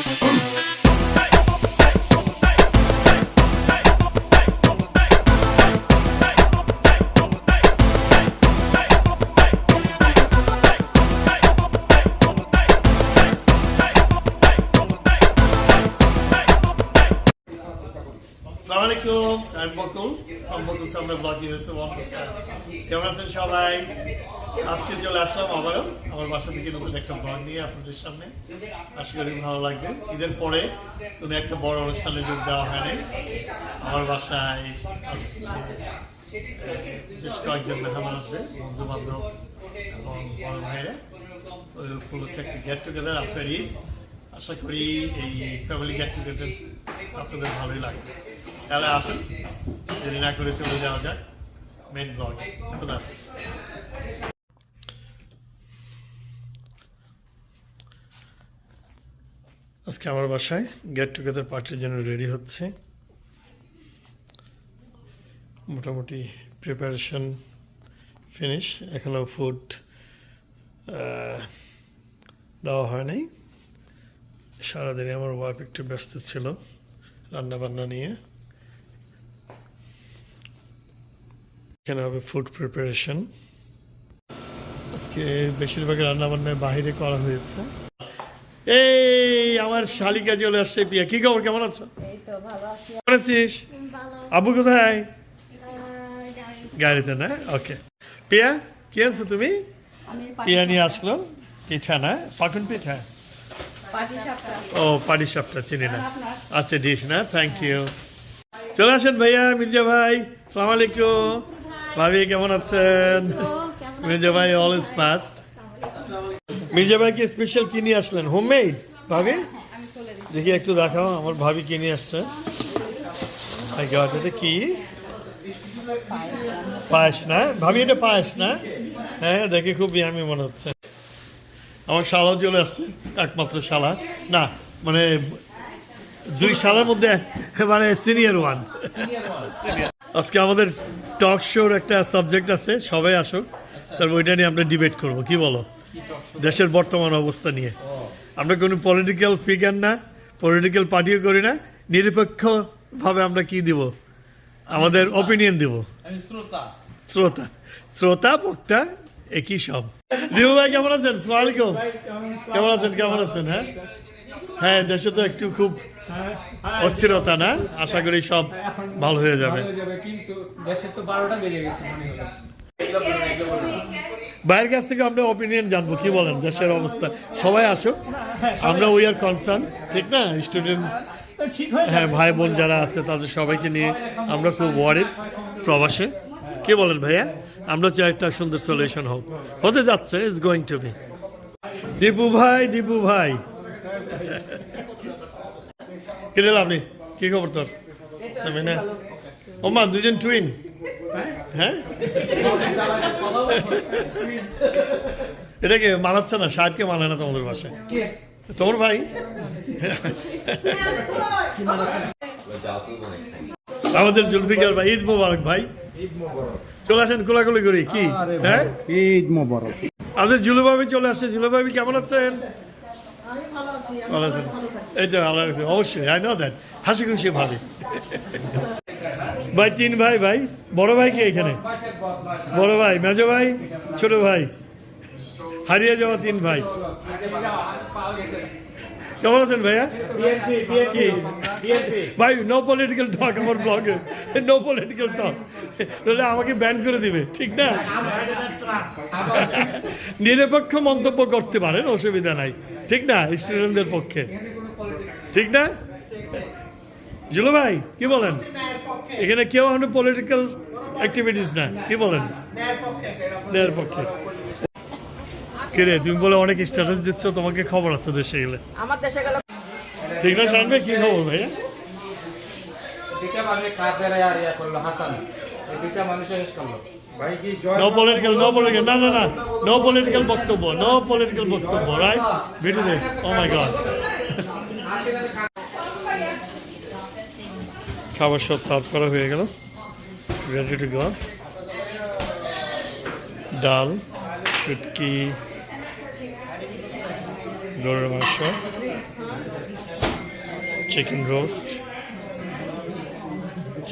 Uh. আলাইকুম, আমি বকুল আমি বকুল সামনে ব্লগ কেমন আছেন সবাই? আজকে চলে আসলাম আবারও। আমার বাসা থেকে নতুন একটা ব্লগ নিয়ে আপনাদের সামনে। আশা করি ভালো লাগবে। ঈদের পরে কোনো একটা বড় অনুষ্ঠানে যোগ দেওয়া হয়নি আমার বাসায় বেশ কয়েকজন মেহমান আসবে বন্ধু বান্ধব এবং বড় ভাইরা ওই উপলক্ষে একটা গেট টুগেদার আপনার ঈদ। আশা করি এই ফ্যামিলি গেট টুগেদার আপনাদের ভালোই লাগবে। তাহলে আসুন না করে চলে যাওয়া যাক মেন ব্লগ আজকে আমার বাসায় গেট টুগেদার পার্টির জন্য রেডি হচ্ছে। মোটামুটি প্রিপারেশন ফিনিশ এখনও ফুড দেওয়া হয় নাই। সারাদিনে আমার ওয়াইফ একটু ব্যস্ত ছিল রান্না বান্না নিয়ে। এখানে হবে ফুড প্রিপারেশন আজকে বেশিরভাগ রান্না বান্না বাইরে করা হয়েছে। এই আমার শালিকা চলে আসছে পিয়া। কি খবর? কেমন আছো? আছি। কেমন আছিস? আবু কোথায়? গাড়িতে না? ওকে। পিয়া কি আনছো তুমি? পিয়া নিয়ে আসলো। পিঠা না? পাকুন পিঠা? ও পাটি সাপটা চিনি না। আচ্ছা ডিশ না? থ্যাংক ইউ চলে আসেন ভাইয়া মির্জা ভাই। সালাম আলাইকুম। ভাবি কেমন আছেন? মির্জা ভাই অল অলওয়েজ ফাস্ট মির্জা ভাই কি স্পেশাল কি নিয়ে আসলেন? হোমমেড ভাবি? আমি চলে দিচ্ছি। দেখি একটু দেখাও আমার ভাবি কি নিয়ে আসছে। এটা কি? পায়েস না? ভাবি এটা পায়েস না? হ্যাঁ দেখে খুব ইয়ামি মনে হচ্ছে। আমার শালা চলে আসছে একমাত্র শালা। না মানে দুই শালার মধ্যে মানে সিনিয়র ওয়ান আজকে আমাদের টক শোর একটা সাবজেক্ট আছে সবাই আসুক। তারপর ওইটা নিয়ে আমরা ডিবেট করব। কি বলো? দেশের বর্তমান অবস্থা নিয়ে। আমরা কোনো পলিটিক্যাল ফিগার না পলিটিক্যাল পার্টিও করি না নিরপেক্ষভাবে আমরা কি দিব? আমাদের ওপিনিয়ন দিব। শ্রোতা। শ্রোতা। বক্তা একই সব। রিহু ভাই কেমন আছেন? কেমন আছেন? কেমন আছেন হ্যাঁ? হ্যাঁ দেশে তো একটু খুব অস্থিরতা না? আশা করি সব ভালো হয়ে যাবে। কিন্তু দেশের তো বারোটা বেজে গেছে। বাইরের কাছ থেকে আমরা ওপিনিয়ন জানব কি বলেন? দেশের অবস্থা। সবাই আসুক আমরা উই আর কনসার্ন ঠিক না? স্টুডেন্ট হ্যাঁ ভাই বোন যারা আছে তাদের সবাইকে নিয়ে আমরা খুব ওয়ারিড প্রবাসে। কে বলেন ভাইয়া? আমরা চাই একটা সুন্দর সলিউশন হোক। হতে যাচ্ছে is going to be Dipu ভাই দীপু ভাই। কে রে আপনি কি খবর তোর? সামিনা? ওমা দুজন টুইন হ্যাঁ? এটা কি মানাচ্ছে না? শাহেদকে মানায় না তোমাদের বাসায়? তোমার ভাই? আমাদের জুলফিকার ভাই ঈদ মোবারক ভাই। চলে আসেন কোলাকুলি করি কি? হ্যাঁ? ঈদ মোবারক। আমাদের জুলু ভাবি চলে আসছে। জুলু ভাবি কেমন আছেন? এই তো ভালো আছে অবশ্যই আই নো দ্যাট হাসি খুশি ভাবি ভাই তিন ভাই ভাই বড় ভাই কি এখানে বড় ভাই মেজো ভাই ছোট ভাই হারিয়ে যাওয়া তিন ভাই কেমন আছেন ভাইয়া কি ভাই নো পলিটিক্যাল টক আমার ব্লগে নো পলিটিক্যাল টক নাহলে আমাকে ব্যান করে দিবে ঠিক না নিরপেক্ষ মন্তব্য করতে পারেন অসুবিধা নাই ঠিক না স্টুডেন্টদের পক্ষে? ঠিক না? জুলো ভাই কি বলেন? এখানে কেউ আমরা পলিটিক্যাল অ্যাক্টিভিটিস না কি বলেন? ন্যায়ের পক্ষে। কিরে তুমি বলে অনেক স্ট্যাটাস দিচ্ছ তোমাকে খবর আছে দেশে গেলে। আমার দেশে গেলে ঠিক না জানবে কি খবর ভাইয়া? নো পলিটিক্যাল নো পলিটিক্যাল না না না নো পলিটিক্যাল বক্তব্য নো পলিটিক্যাল বক্তব্য রাইট ভিডিও দে ও মাই গড খাবার সব সার্ভ করা হয়ে গেল। রেডি টু গো ডাল শুটকি গরুর মাংস চিকেন রোস্ট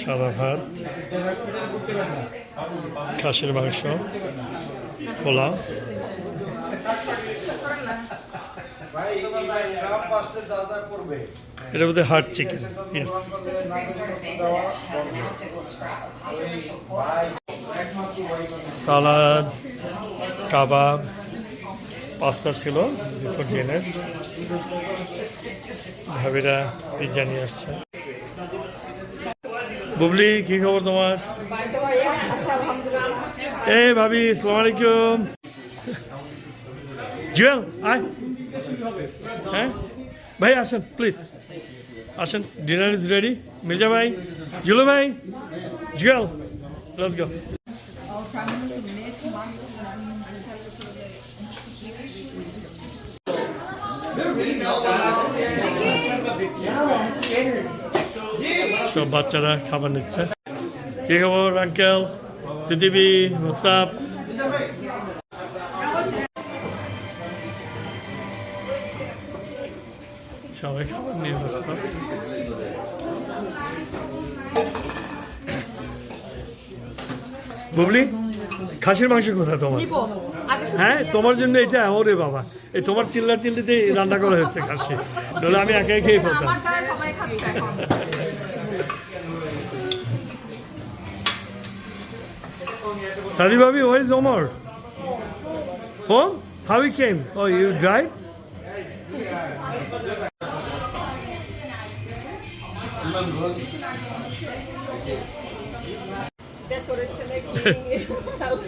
সাদা ভাত খাসির মাংস পোলাও এটা বোধ হার্ট চিকেন সালাদ, কাবাব, পাস্তা ছিল ডিনের ভাবিরা বিরিয়ানি আসছে। বুবলি, কি খবর তোমার? এ ভাবি, সালাম আলাইকুম। জুয়েল, আয়। হ্যাঁ? ভাই, আসেন প্লিজ আসেন ডিনার ইজ রেডি মির্জা ভাই, জুলো ভাই, জুয়েল লেটস গো সব বাচ্চারা খাবার নিচ্ছে। কি খবর আঙ্কেল? পৃথিবী হোসাপ সবাই খাবার নিয়ে ব্যস্ত। বুবলি খাসির মাংস কোথায় তোমার? হ্যাঁ তোমার জন্য এটা ওরে বাবা। এই তোমার চিল্লা চিল্লিতে রান্না করা হয়েছে খাসি। তাহলে আমি একাই খেয়ে ফেলতাম আমার দ্বারা সবাই খাচ্ছে এখন Sadi Babi, where is Omar? Home? How he came? Oh, you drive?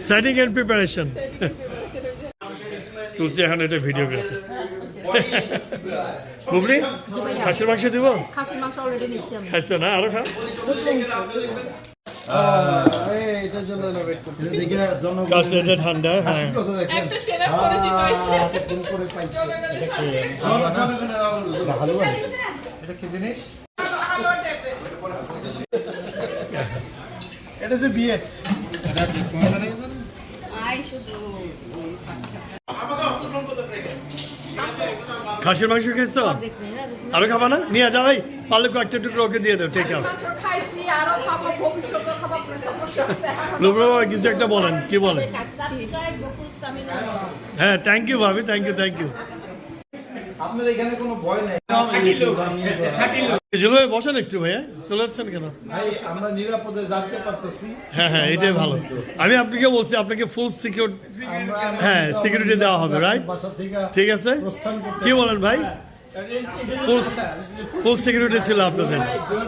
Setting and preparation. তুলসি এখন এটা ভিডিওগ্রাফি বুবলি খাসির মাংস দিব খাসির মাংস অলরেডি নিচ্ছি খাইছো না আরও খা ঠান্ডা হ্যাঁ। এটা কি? জিনিস? এটা যে বিয়ে। খাসির মাংস খেয়েছো? আরও খাবা না? নিয়ে যা ভাই পারলে একটা টুকরো ওকে দিয়ে দাও ঠিক কিছু একটা বলেন কি বলেন? হ্যাঁ থ্যাংক ইউ ভাবি থ্যাংক ইউ থ্যাংক ইউ আপনার এখানে কোনো ভয় নাই চলে বসেন একটু ভাইয়া চলে যাচ্ছেন কেন ভাই আমরা নিরাপদে জানতে পারতেছি হ্যাঁ হ্যাঁ এটাই ভালো আমি আপনাকে বলছি আপনাকে ফুল সিকিউর হ্যাঁ সিকিউরিটি দেওয়া হবে রাইট ঠিক আছে কি বলেন ভাই ফুল ফুল সিকিউরিটি ছিল আপনাদের জোর